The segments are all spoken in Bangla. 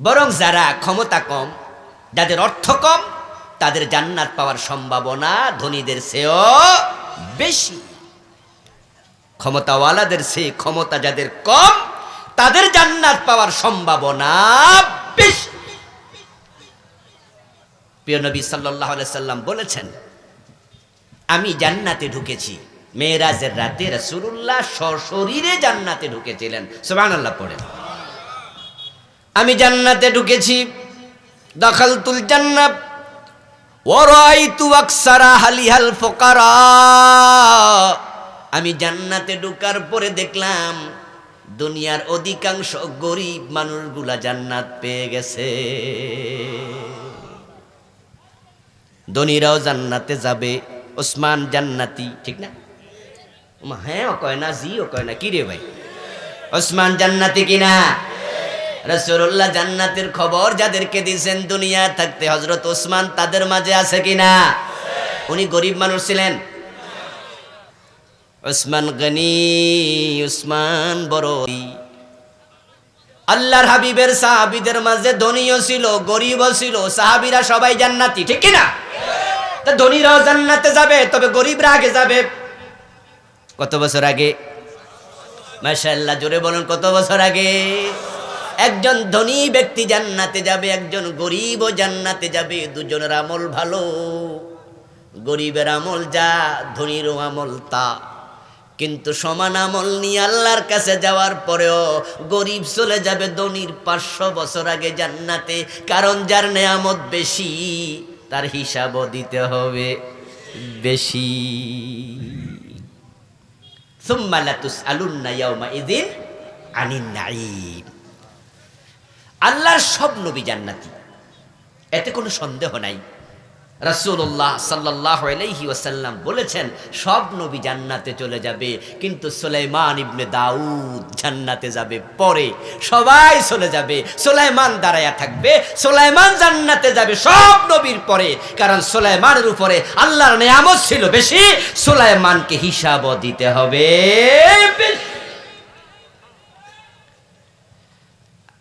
বরং যারা ক্ষমতা কম, যাদের অর্থ কম, তাদের জান্নাত পাওয়ার সম্ভাবনা ধনীদের চেয়েও বেশি। ক্ষমতাওয়ালাদের সে ক্ষমতা যাদের কম, তাদের জান্নাত পাওয়ার সম্ভাবনা বেশি। প্রিয় নবী সাল্লাহ সাল্লাম বলেছেন, আমি জান্নাতে ঢুকেছি। মেয়েরাজের রাতে রসুল্লাহ সশরীরে জান্নাতে ঢুকেছিলেন। সুবান আল্লাহ পড়েন আমি জান্নাতে ঢুকেছি। দখল তুল জান্নাত। ওরাইতু আকসারা হালিহাল ফোকারা। আমি জান্নাতে ঢুকার পরে দেখলাম, দুনিয়ার অধিকাংশ গরিব মানুষগুলা জান্নাত পেয়ে গেছে। ধনীরাও জান্নাতে যাবে, ওসমান জান্নাতি, ঠিক না? হ্যাঁ ও কয় না, জি, ও কয় না, কি রে ভাই? ওসমান জান্নাতি কিনা? রসুল্লাহ জান্নাতের খবর যাদেরকে দিয়েছেন দুনিয়া থাকতে হজরত ওসমান তাদের মাঝে আছে কিনা? উনি গরিব মানুষ ছিলেন। ওসমান গনি, ওসমান বড়। আল্লাহর হাবিবের সাহাবিদের মাঝে ধনীও ছিল, গরিবও ছিল, সাহাবিরা সবাই জান্নাতি, ঠিক কিনা? তা ধনীরাও জান্নাতে যাবে, তবে গরিবরা আগে যাবে। কত বছর আগে? মাশাআল্লাহ, জোরে বলুন, কত বছর আগে? একজন ধনী ব্যক্তি জান্নাতে যাবে, একজন গরিবও জান্নাতে যাবে, দুজনের আমল ভালো। গরিবের আমল যা, ধনীরও আমল তা। কিন্তু সমান আমল নিয়ে আল্লাহর কাছে যাওয়ার পরেও গরিব চলে যাবে ধনির পাঁচশো বছর আগে জান্নাতে, কারণ যার নেয়ামত বেশি, তার হিসাবও দিতে হবে বেশি। সুম্মালাতুস আলুন্না ইয়াউমা ইদিন আনি নাইম আল্লাহর সব নবী জান্নাতি। এতে কোনো সন্দেহ নাই। রাসূলুল্লাহ সাল্লাল্লাহু আলাইহি ওয়াসাল্লাম বলেছেন, সব নবী জান্নাতে চলে যাবে, কিন্তু সুলাইমান ইবনে দাউদ জান্নাতে যাবে পরে। সবাই চলে যাবে, সুলাইমান দাঁড়ায়া থাকবে, সুলাইমান জান্নাতে যাবে সব নবীর পরে। কারণ সুলাইমানের উপরে আল্লাহর নিয়ামত ছিল বেশি, সুলাইমানকে হিসাবও দিতে হবে। বেশি।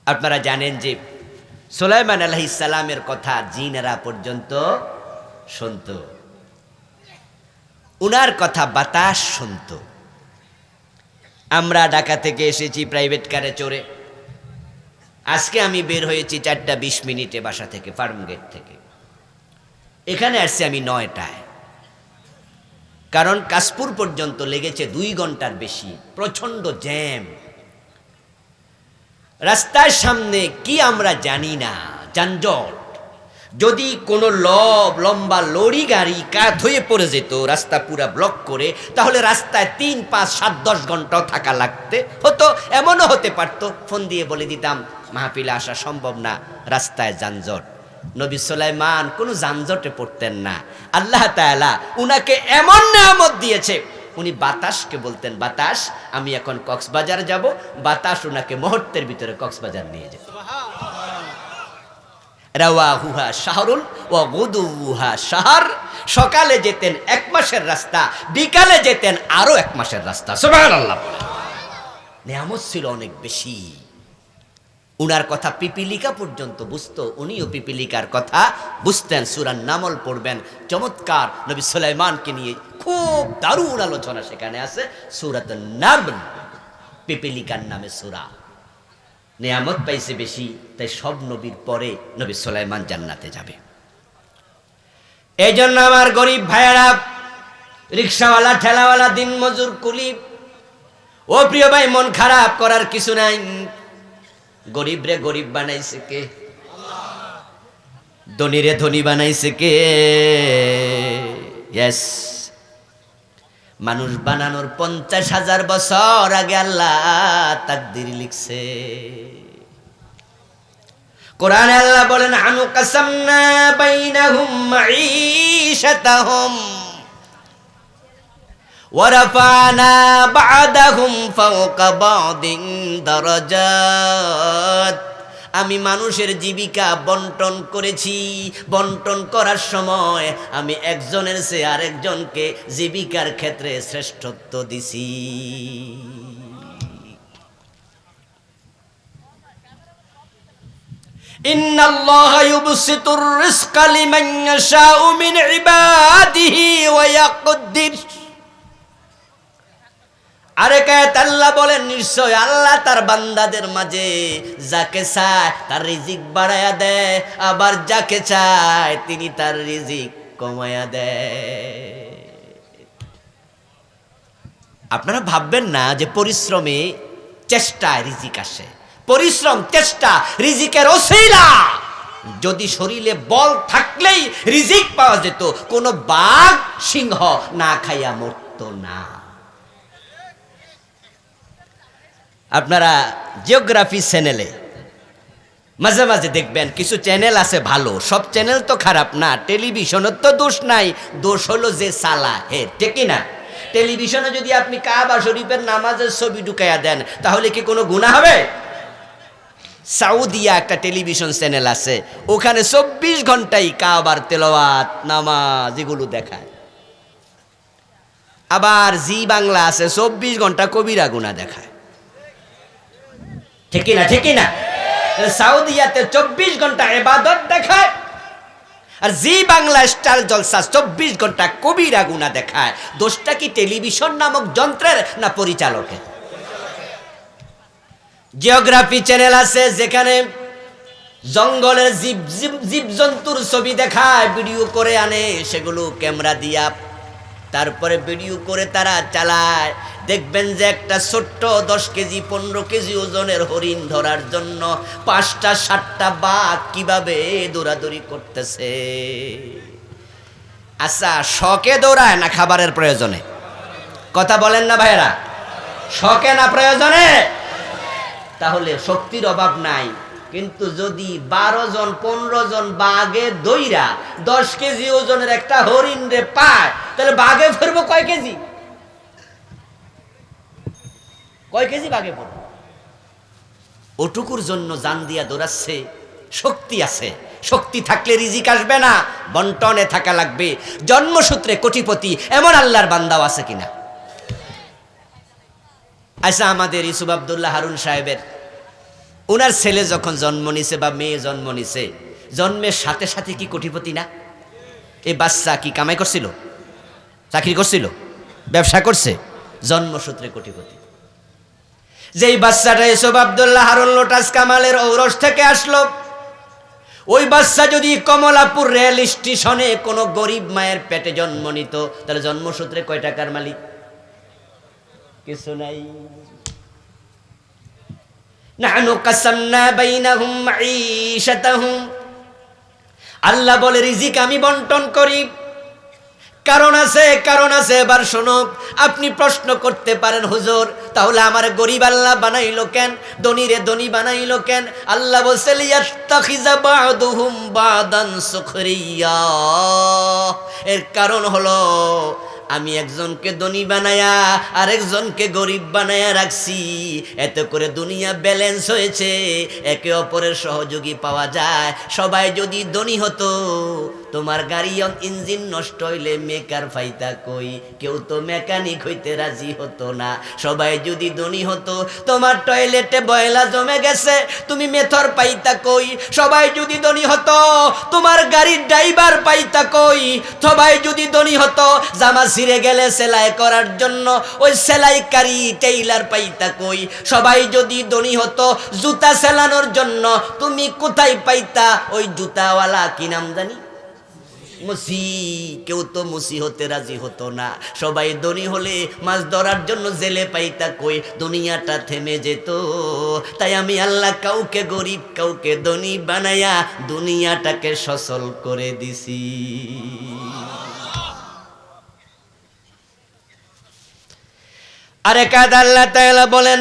আপনারা জানেন যে সুলাইমান আলহিসাল্লামের কথা জিনেরা পর্যন্ত শুনত। উনার কথা বাতাস শুনত। আমরা ঢাকা থেকে এসেছি প্রাইভেট কারে চড়ে। আজকে আমি বের হয়েছি চারটা বিশ মিনিটে বাসা থেকে, ফার্ম গেট থেকে। এখানে আসছি আমি নয়টায়। কারণ কাশপুর পর্যন্ত লেগেছে দুই ঘণ্টার বেশি, প্রচণ্ড জ্যাম। রাস্তার সামনে কি আমরা জানি না, যানজট। যদি কোনো লব লম্বা লরি, গাড়ি কাত হয়ে পড়ে যেত, রাস্তা পুরা ব্লক করে, তাহলে রাস্তায় তিন, পাঁচ, সাত, দশ ঘন্টাও থাকা লাগতে হতো, এমনও হতে পারতো। ফোন দিয়ে বলে দিতাম, মাহফিলে আসা সম্ভব না, রাস্তায় যানজট। নবী সুলাইমান কোনো যানজটে পড়তেন না। আল্লাহ তাআলা উনাকে এমন নামত দিয়েছে উনি বাতাসকে বলতেন, বাতাস, আমি এখন কক্সবাজার যাব। বাতাস ওনাকে মুহূর্তের ভিতরে কক্সবাজার নিয়ে যেত। রাওয়া হুহা শাহরুল ও সকালে যেতেন এক মাসের রাস্তা, বিকালে যেতেন আরও এক মাসের রাস্তা। সুবহানাল্লাহ নিয়ামত ছিল অনেক বেশি। উনার কথা পিপিলিকা পর্যন্ত বুঝতো, উনিও পিপিলিকার কথা বুঝতেন সুরান নামল পড়বেন। চমৎকার নবী সুলাইমানকে নিয়ে খুব দারুণ আলোচনা সেখানে আছে সুরাত পিপিলিকার নামে সুরা। নিয়ামত পাইছে বেশি, তাই সব নবীর পরে নবী সুলাইমান জান্নাতে যাবে। এই জন্য আমার গরিব ভাইয়েরা, রিক্সাওয়ালা, ঠেলাওয়ালা দিন মজুর কুলি, ও প্রিয় ভাই, মন খারাপ করার কিছু নাই। গরিব রে গরিব বানাইছে কে? ধনী রে ধনী বানাইছে কে? ইয়েস মানুষ বানানোর পঞ্চাশ হাজার বছর আগে আল্লাহ তাকদির লিখছে। কোরআনে আল্লাহ বলেন, আনু কাসামনা বাইনাহুম মাঈশাতাহুম। ورفعنا بعدهم فوق بعض درجات আমি মানুষের জীবিকা বন্টন করেছি বন্টন করার সময় আমি একজনের চেয়ে আরেকজনকে জীবিকার ক্ষেত্রে শ্রেষ্ঠত্ব দিছি ইন্নাল্লাহ ইউবসিতুর রিজকা লিমান ইয়াশাউ মিন ইবাদিহি ওয়া ইয়াকদির আরে কায়াত আল্লাহ বলেন, নিশ্চয় আল্লাহ তার বান্দাদের মাঝে যাকে চায় তার রিজিক বাড়ায়া দেয়, আবার যাকে চায় তিনি তার রিজিক কমায়া দেয়। আপনারা ভাববেন না যে পরিশ্রমে চেষ্টায় রিজিক আসে। পরিশ্রম, চেষ্টা, রিজিকের ওসিলা যদি শরীরে বল থাকলেই রিজিক পাওয়া যেত, কোনো বাঘ, সিংহ না খাইয়া মরত না। আপনারা জিওগ্রাফি চ্যানেলে মাঝে মাঝে দেখবেন, কিছু চ্যানেল আছে ভালো। সব চ্যানেল তো খারাপ না টেলিভিশনের তো দোষ নাই। দোষ হলো যে সালা হে ঠিকই না টেলিভিশনে যদি আপনি কাবা শরীফের নামাজের ছবি ঢুকাইয়া দেন, তাহলে কি কোনো গুণা হবে? সাউদিয়া একটা টেলিভিশন চ্যানেল আছে, ওখানে চব্বিশ ঘন্টাই কাবার তেলাওয়াত, নামাজ এগুলো দেখায়। আবার জি বাংলা আছে, চব্বিশ ঘণ্টা কবিরা গুণা দেখায়। ঠিক না ঠিক না সাউদিয়াতে চব্বিশ ঘণ্টা এবাদত দেখায় আর জি বাংলা স্টার জলসা চব্বিশ ঘণ্টা কবিরা গুণা দেখায়। দোষটা কি টেলিভিশন নামক যন্ত্রের না পরিচালকের? জিওগ্রাফি চ্যানেল আছে যেখানে জঙ্গলের জীব জীব, জীবজন্তুর ছবি দেখায়, ভিডিও করে আনে, সেগুলো ক্যামেরা দিয়া তারপরে ভিডিও করে তারা চালায়। দেখবেন যে একটা ছোট্ট দশ কেজি, পনেরো কেজি ওজনের হরিণ ধরার জন্য পাঁচটা, সাতটা বাঘ কীভাবে দৌড়াদৌড়ি করতেছে? আচ্ছা শখে দৌড়ায় না খাবারের প্রয়োজনে? কথা বলেন না ভাইরা শখে না প্রয়োজনে? তাহলে শক্তির অভাব নাই। কিন্তু যদি বারো জন, পনেরো জন বাঘে দইরা দশ কেজি ওজনের একটা হরিণ রে পায়, তাহলে বাঘে ফিরবো কয় কেজি? কয় কেজি বাঘে পড়ব ওটুকুর জন্য জান দিয়া দৌড়াচ্ছে, শক্তি আছে। শক্তি থাকলে রিজিক আসবে না, বন্টনে থাকা লাগবে। জন্মসূত্রে কোটিপতি, এমন আল্লাহর বান্দাও আছে কিনা? আচ্ছা আমাদের ইসুফ আবদুল্লাহ হারুন সাহেবের ওনার ছেলে যখন জন্ম নিছে বা মেয়ে জন্ম নিছে, জন্মের সাথে সাথে কি কোটিপতি না? এই বাচ্চা কি কামাই করছিল? চাকরি করছিল? ব্যবসা করছে? জন্মসূত্রে কোটিপতি। যেই বাচ্চাটা ইসুফ আবদুল্লাহ হারুন লোটাস কামালের ঔরস থেকে আসলো, ওই বাচ্চা যদি কমলাপুর রেল স্টেশনে কোনো গরিব মায়ের পেটে জন্ম নিত, তাহলে জন্মসূত্রে কয় টাকার মালিক? কিছু নাই। নাহনু কাসামনা বাইনাহুম আল্লাহ বলে, রিজিক আমি বন্টন করি। কারণ আছে কারণ আছে, এবার শোনো, আপনি প্রশ্ন করতে পারেন, হুজুর, তাহলে আমার গরিব আল্লাহ বানাইলো কেন? ধনীরে ধনী বানাইলো কেন? আল্লাহ বলছে এর কারণ হলো আমি একজনকে ধনী বানায়া আরেকজনকে গরিব বানায়া রাখছি। এত করে দুনিয়া ব্যালেন্স হয়েছে। একে অপরের সহযোগী পাওয়া যায়। সবাই যদি ধনী হতো তোমার গাড়ি ইঞ্জিন নষ্ট হইলে মেকার ফাইতা কই? কেউ তো মেকানিক হইতে রাজি হতো না। সবাই যদি ধনী হতো, তোমার টয়লেটে বয়লা জমে গেছে, তুমি মেথর পাইতা কই? সবাই যদি ধনী হতো, তোমার গাড়ির ড্রাইভার পাইতা কই? সবাই যদি ধনী হতো, জামা ছিঁড়ে গেলে সেলাই করার জন্য ওই সেলাইকারী টেইলার পাইতা কই? সবাই যদি ধনী হতো, জুতা সেলানোর জন্য তুমি কোথায় পাইতা? ওই জুতাওয়ালা কি নাম জানি? মুসি, কেউ তো মুসি হতে রাজি হতো না। সবাই ধনী হলে মাছ ধরার জন্য জেলে পাইতা কই? দুনিয়াটা থেমে যেত। তাই আমি আল্লাহ কাউকে গরিব, কাউকে ধনী বানায়া দুনিয়াটাকে সচল করে দিছি। আরে কাদ আল্লাহ তাআলা বলেন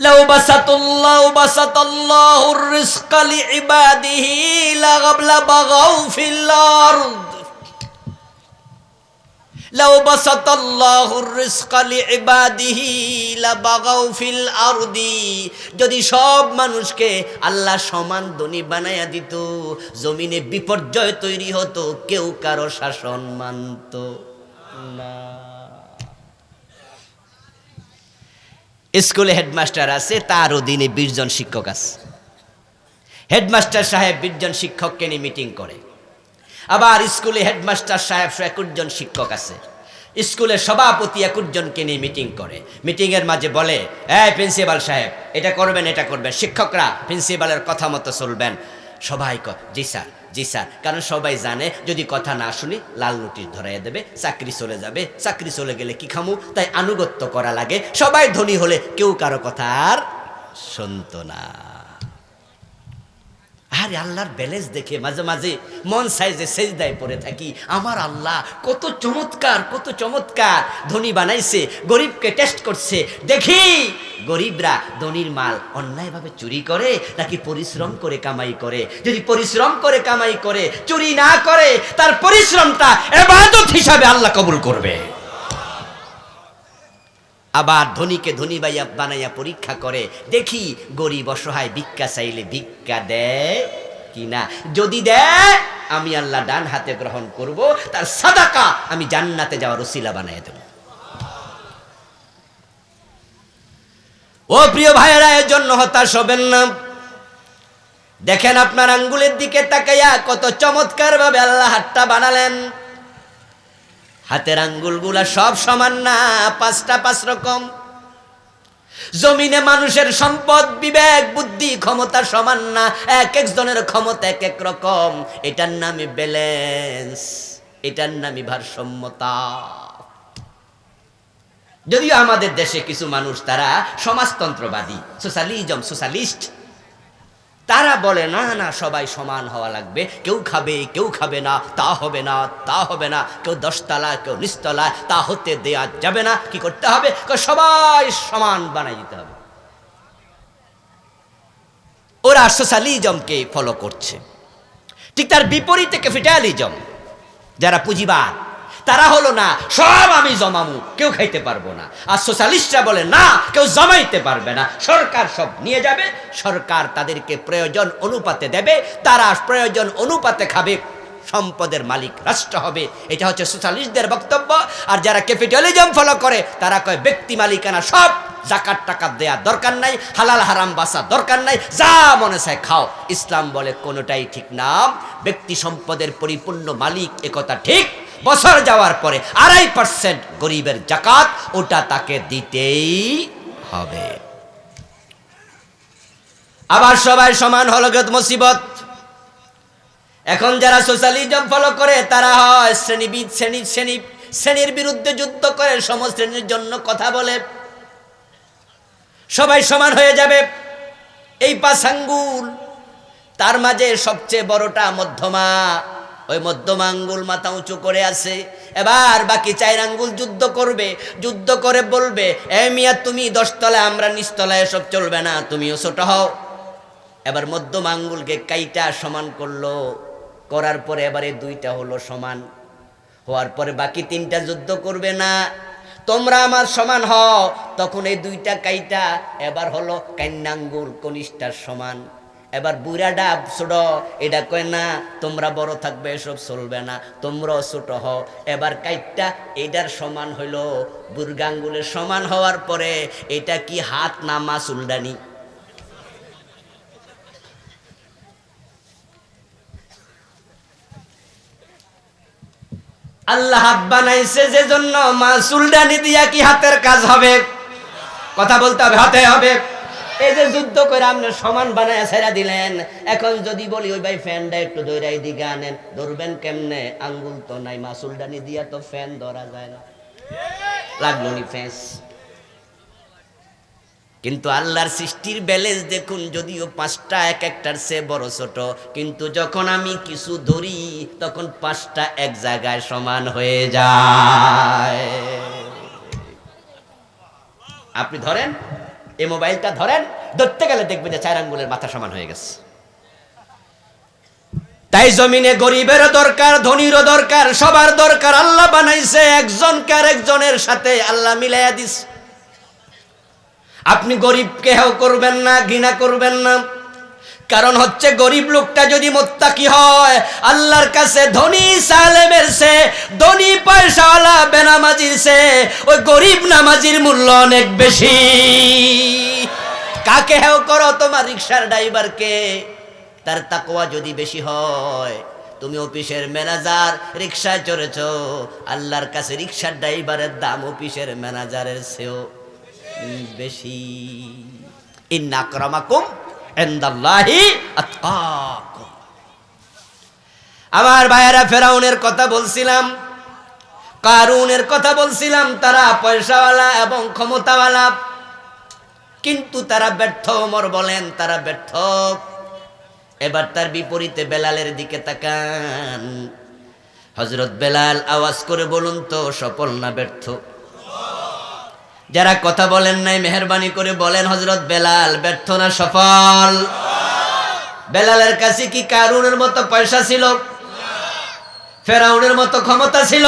لو بسط الله بسط الله الرزق لعباده لبغوا في الأرض لو بسط الله الرزق لعباده لبغوا في الأرض যদি সব মানুষকে আল্লাহ সমান ধনী বানায়া দিত জমিনে বিপর্যয় তৈরি হতো কেউ কারো শাসন মানত না স্কুলে হেডমাস্টার আছে, তার অধীনে বিশ জন শিক্ষক আছে। হেডমাস্টার সাহেব বিশজন শিক্ষককে নিয়ে মিটিং করে। আবার স্কুলে হেডমাস্টার সাহেব একুশজন শিক্ষক আছে। স্কুলের সভাপতি একুশজনকে নিয়ে মিটিং করে। মিটিংয়ের মাঝে বলে, এই প্রিন্সিপাল সাহেব, এটা করবেন এটা করবেন। শিক্ষকরা প্রিন্সিপালের কথা মতো চলবেন। সবাই জি স্যার। জি স্যার, কারণ সবাই জানে, যদি কথা না শুনি, লাল নোটিশ ধরাই দেবে, চাকরি চলে যাবে, চাকরি চলে গেলে কি খামু? তাই আনুগত্য করা লাগে। সবাই ধনী হলে কেউ কারও কথা আর শুনতো না। আরে আল্লাহর ব্যালেন্স দেখে মাঝে মাঝে মন সাইজে সেজদায় পড়ে থাকি। আমার আল্লাহ কত চমৎকার কত চমৎকার। ধনী বানাইছে, গরিবকে টেস্ট করছে। দেখি, গরিবরা ধনির মাল অন্যায়ভাবে চুরি করে নাকি পরিশ্রম করে কামাই করে? যদি পরিশ্রম করে কামাই করে, চুরি না করে, তার পরিশ্রমটা এবাদত হিসাবে আল্লাহ কবুল করবে। আবার ধনীকে ধনী বাইয়া বানাইয়া পরীক্ষা করে, দেখি গরিব অসহায় ভিক্ষা চাইলে ভিক্ষা দেয় কিনা? যদি দেয়, আমি আল্লাহ ডান হাতে গ্রহণ করব, তার সাদাকা আমি জান্নাতে যাওয়ার ওসিলা বানাই দেব। ও প্রিয় ভাইয়েরা এর জন্য হতাশ হবেন না। দেখেন আপনার আঙ্গুলের দিকে তাকাইয়া কত চমৎকার ভাবে আল্লাহ হাতটা বানালেন। হাতের আঙ্গুলগুলা সব সমান না, পাঁচটা পাঁচ রকম। জমিনে মানুষের সম্পদ, বিবেক, বুদ্ধি, ক্ষমতা সমান না, এক এক একজনের ক্ষমতা এক এক রকম। এটার নামই ব্যালেন্স, এটার নামই ভারসাম্যতা। যদিও আমাদের দেশে কিছু মানুষ, তারা সমাজতন্ত্রবাদী, সোশ্যালিজম, সোশ্যালিস্ট তারা বলে, না না, সবাই সমান হওয়া লাগবে। কেউ খাবে কেউ খাবে না, তা হবে না, তা হবে না। কেউ দশতলা কেউ নিচতলা তা হতে দেয়া যাবে না। কি করতে হবে? সবাই সমান বানাই দিতে হবে। ওরা সোশ্যালিজমকে ফলো করছে। ঠিক তার বিপরীতে ক্যাপিটালিজম, যারা পুঁজিবাদ তারা হলো না, সব আমি জমামু, কেউ খাইতে পারব না। আর সোশ্যালিস্টরা বলে, না, কেউ জমাইতে পারবে না। সরকার সব নিয়ে যাবে, সরকার তাদেরকে প্রয়োজন অনুপাতে দেবে, তারা প্রয়োজন অনুপাতে খাবে, সম্পদের মালিক রাষ্ট্র হবে। এটা হচ্ছে সোশ্যালিস্টদের বক্তব্য। আর যারা ক্যাপিটালিজম ফলো করে, তারা কয়, ব্যক্তি মালিকানা সব, জাকাত টাকা দেয়া দরকার নাই, হালাল হারাম বাসা দরকার নাই, যা মনে চায় খাও। ইসলাম বলে, কোনোটাই ঠিক না। ব্যক্তি সম্পদের পরিপূর্ণ মালিক, একথা ঠিক বছর যাওয়ার পরে আড়াই পার্সেন্ট গরিবের জাকাত ওটা তাকে দিতেই হবে। আবার সবাই সমান হলগত মুসিবত। এখন যারা সোশ্যালিজম ফলো করে, তারা হয় শ্রেণীবিদ, শ্রেণি শ্রেণি, শ্রেণির বিরুদ্ধে যুদ্ধ করে সম শ্রেণির জন্য কথা বলে। সবাই সমান হয়ে যাবে। এই পাঁচ আঙ্গুল তার মাঝে সবচেয়ে বড়টা মধ্যমা। ওই মধ্যমা আঙ্গুল মাথা উঁচু করে আছে। এবার বাকি চার আঙ্গুল যুদ্ধ করবে, যুদ্ধ করে বলবে, এ মিয়া, তুমি দশতলায়, আমরা নিচতলায়, এসব চলবে না, তুমিও ছোট হও। এবার মধ্যম আঙ্গুলকে কাইটা সমান করল। করার পরে এবারে দুইটা হলো সমান। হওয়ার পরে বাকি তিনটা যুদ্ধ করবে না। তোমরা আমার সমান হও। তখন এই দুইটা কাইটা এবার হলো কান্যাঙ্গুল কনিষ্ঠার সমান। এবার বুড়া ডাব ছোট, এটা কয় না, তোমরা বড় থাকবে, এসব চলবে না, তোমরাও ছোট হও। এবার কাইটটা এটার সমান হইল বুর্গাঙ্গুলের সমান হওয়ার পরে এটা কি হাত না মাছ উল্ডানি আল্লাহ হাত বানাইছে যে জন্য মাসুল ডানি দিয়া কি হাতের কাজ হবে? কথা বলতে হবে, হাতে হবে। এই যে যুদ্ধ করে আপনি সমান বানায় ছেড়া দিলেন, এখন যদি বলি, ওই ভাই ফ্যানটা একটু দৈরাই দিকে আনেন। ধরবেন কেমনে? আঙ্গুল তো নাই, মাসুল ডানি দিয়া তো ফ্যান ধরা যায় না। লাগল নি ফ্যাস। কিন্তু আল্লাহর সৃষ্টির ব্যালেন্স দেখুন, যদিও পাঁচটা এক একটার সে বড় ছোট, কিন্তু যখন আমি কিছু ধরি, তখন পাঁচটা এক জায়গায় সমান হয়ে যায়। আপনি ধরেন? এই মোবাইলটা ধরেন, ধরতে গেলে দেখবেন যে চার আঙ্গুলের মাথা সমান হয়ে গেছে। তাই জমিনে গরিবেরও দরকার, ধনীরও দরকার, সবার দরকার। আল্লাহ বানাইছে একজন কার একজনের সাথে, আল্লাহ মিলাইয়া দিস আপনি গরিবকে হেও করবেন না, ঘৃণা করবেন না। কারণ হচ্ছে গরিব লোকটা যদি মোত্তাকি হয়, আল্লাহর কাছে ধনী সালেমের সে, ধনী পয়সাওয়ালা বেনামাজির সে, ওই গরিব নামাজির মূল্য অনেক বেশি। কাকে হেও করো তোমার রিক্সার ড্রাইভারকে? তার তাকোয়া যদি বেশি হয়, তুমি অফিসের ম্যানেজার রিক্সায় চড়েছ, আল্লাহর কাছে রিক্সার ড্রাইভারের দাম অফিসের ম্যানেজারের সেও বেশি। ইন্না আক্রামাকুম ইনদাল্লাহি আতকাকুম আমার ভাইয়েরা, ফেরাউনের কথা বলছিলাম, কারুনের কথা বলছিলাম, তারা পয়সাওয়ালা এবং ক্ষমতাওয়ালা। কিন্তু তারা ব্যর্থ, ওমর বলেন, তারা ব্যর্থ। এবার তার বিপরীতে বেলালের দিকে তাকান। হজরত বেলাল আওয়াজ করে বলুন তো, সফল না ব্যর্থ? যারা কথা বলেন নাই, মেহরবানি করে বলেন হজরত বেলাল ব্যর্থ না সফল? বেলালের কাছে কি কারুনের মতো পয়সা ছিল? ফেরাউনের মতো ক্ষমতা ছিল?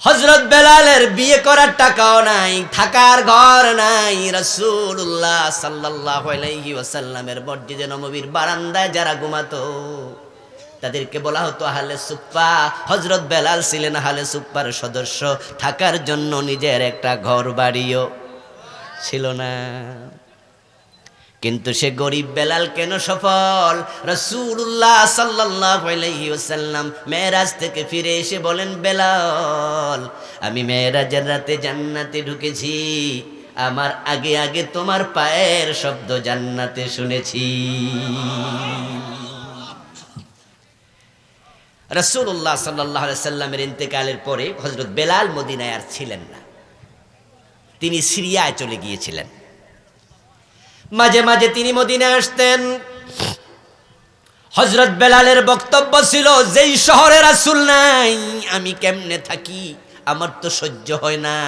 হজরত বেলালের বিয়ে করার টাকাও নাই, থাকার ঘর নাই রসুল্লাহ সাল্লাহ ওয়াসাল্লামের মসজিদে নববীর বারান্দায় যারা ঘুমাতো। তাদেরকে বলা হতো আহলে সুপ্পা। হজরত বেলাল ছিলেন আহলে সুপ্পার সদস্য। থাকার জন্য নিজের একটা ঘর বাড়িও ছিল না। কিন্তু সে গরিব বেলাল কেন সফল? রসুল্লাহ সাল্লাহ আলাইসাল্লাম মেয়েরাজ থেকে ফিরে এসে বলেন, বেলাল, আমি মেয়েরাজের রাতে জান্নাতে ঢুকেছি। আমার আগে আগে তোমার পায়ের শব্দ জান্নাতে শুনেছি। রসুল্লাহ সাল্লাহ সাল্লামের ইন্তেকালের পরে হজরত বেলাল মদিনায় আর ছিলেন না। তিনি সিরিয়ায় চলে গিয়েছিলেন। মাঝে মাঝে তিনি মদিনায় আসতেন। হজরত বেলালের বক্তব্য ছিল, যেই শহরে রাসুল নাই, আমি কেমনে থাকি? আমার তো সহ্য হয় না।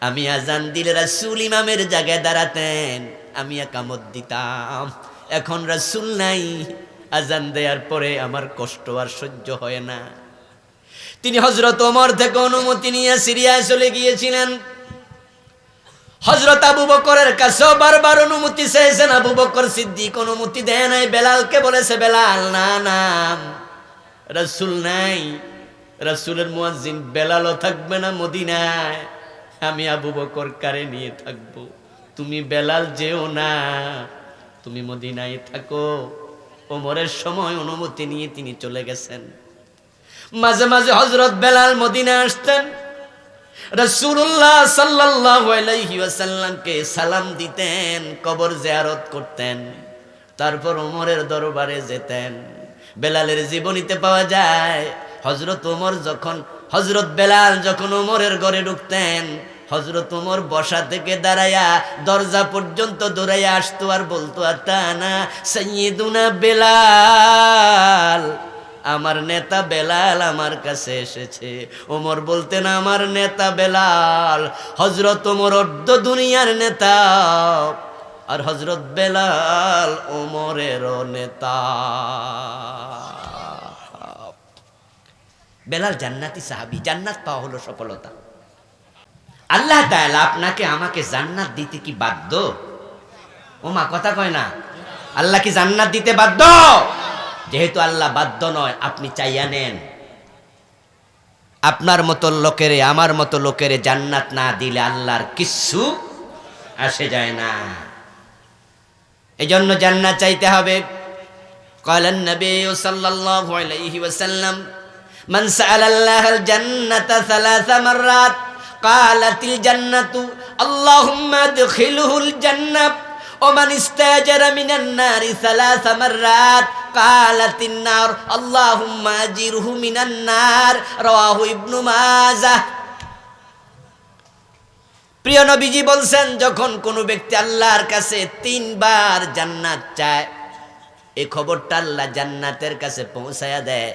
আমি আজান দিলে রাসুল ইমামের জায়গায় দাঁড়াতেন। আমি একামত দিতাম। এখন রাসুল নাই। আজান দেওয়ার পরে আমার কষ্ট আর সহ্য হয় না। তিনি হজরত ওমর থেকে অনুমতি নিয়ে সিরিয়ায় চলে গিয়েছিলেন। হজরত আবু বকরের কাছেও বারবার অনুমতি চেয়েছেন। আবু বকর সিদ্দিক অনুমতি দেয় নাই, বেলালকে বলেছে, বেলাল, না না, রসুল নাই। রসুলের মুয়াজ্জিন বেলালও থাকবে না মদিনায়। আমি আবু বকর কারে নিয়ে থাকব? তুমি বেলাল যেও না, তুমি মদিনায় থাকো। ওমরের সময় অনুমতি নিয়ে তিনি চলে গেছেন। মাঝে মাঝে হজরত বেলাল মদিনায় আসতেন। রসুল্লাহ সাল্লাহ আলাইসাল্লামকে সালাম দিতেন, কবর জিয়ারত করতেন, তারপর ওমরের দরবারে যেতেন। বেলালের জীবনীতে পাওয়া যায় হজরত ওমর যখন হজরত বেলাল যখন ওমরের ঘরে ঢুকতেন হজরত উমর বসা থেকে দাঁড়াইয়া দরজা পর্যন্ত দৌড়াইয়া আসতো আর বলতো আর তা না সৈয়দুনা বেলাল, আমার নেতা বেলাল আমার কাছে এসেছে। ওমর বলতেন, আমার নেতা বেলাল হজরত ওমর অর্ধ দুনিয়ার নেতা আর হজরত বেলাল ওমরের নেতা। বেলাল জান্নাতি সাহাবি, জান্নাত পাওয়া হলো সফলতা। আল্লাহ তাআলা আপনাকে আমাকে জান্নাত দিতে কি বাধ্য? ও মা কথা কয় না। আল্লাহ কি জান্নাত দিতে বাধ্য? যেহেতু আল্লাহ বাধ্য নয়, আপনি চাইয়া নেন। আপনার মতো লোকেরে, আমার মতো লোকেরে জান্নাত না দিলে আল্লাহর কিচ্ছু আসে যায় না। এজন্য জান্নাত চাইতে হবে। কয়লেন নবী সাল্লাল্লাহু আলাইহি ওয়াসাল্লাম মান সাআলা আল্লাহ জান্নাতা সালাসা মাররাত قالت الجنة اللهم ادخله الجنة ومن استاجر من النار ثلاث مرات قالت النار اللهم اجره من النار رواه ابن ماجه প্রিয় নবীজি বলছেন যখন কোনো ব্যক্তি আল্লাহর কাছে তিনবার জান্নাত চায় এই খবরটা আল্লাহ জান্নাতের কাছে পৌঁছায়া দেয়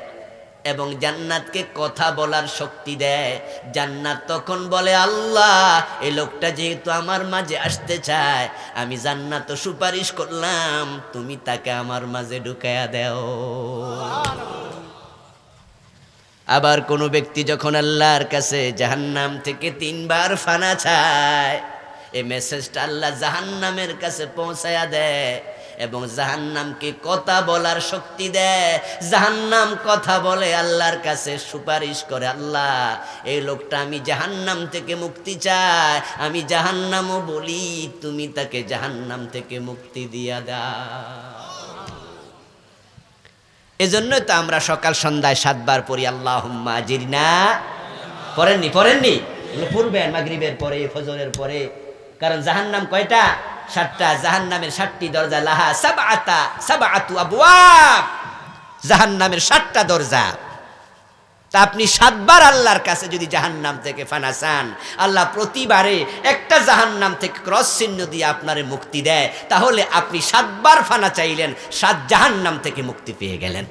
এবং জান্নাতকে কথা বলার শক্তি দেয়। জান্নাত তখন বলে, আল্লাহ এই লোকটা যেহেতু আমার মাঝে আসতে চায়, আমি জান্নাত সুপারিশ করলাম, তুমি তাকে আমার মাঝে ঢুকায়া দেও। আবার কোনো ব্যক্তি যখন আল্লাহর কাছে জাহান্নাম থেকে তিনবার ফানা চায় এই মেসেজটা আল্লাহ জাহান্নামের কাছে পৌঁছায়া দেয়। এবং জাহান্নামকে কথা বলার শক্তি দেয়। জাহান্নাম কথা বলে আল্লাহর কাছে সুপারিশ করে, আল্লাহ, এই লোকটা আমি জাহান্নাম থেকে মুক্তি চাই। আমি জাহান্নামও বলি, তুমি তাকে জাহান্নাম থেকে মুক্তি দিয়া দাও। এজন্যই তো আমরা সকাল সন্ধ্যায় সাতবার পড়ি আল্লাহ জিরনা পড়েননি পড়েননি? পড়বেন মাগরিবের পরে, ফজরের পরে। কারণ জাহান্নাম কয়টা? সাতটা জাহান্নামের সাতটি দরজা, লাহা সাবাতা সাবাতু আবওয়াব। জাহান্নামের সাতটা দরজা। তা আপনি সাতবার আল্লাহর কাছে যদি জাহান্নাম থেকে ফানা চান, আল্লাহ প্রতিবারে একটা জাহান্নাম থেকে ক্রস চিহ্ন দিয়ে আপনার মুক্তি দেয়, তাহলে আপনি সাতবার ফানা চাইলেন, সাত জাহান্নাম থেকে মুক্তি পেয়ে গেলেন।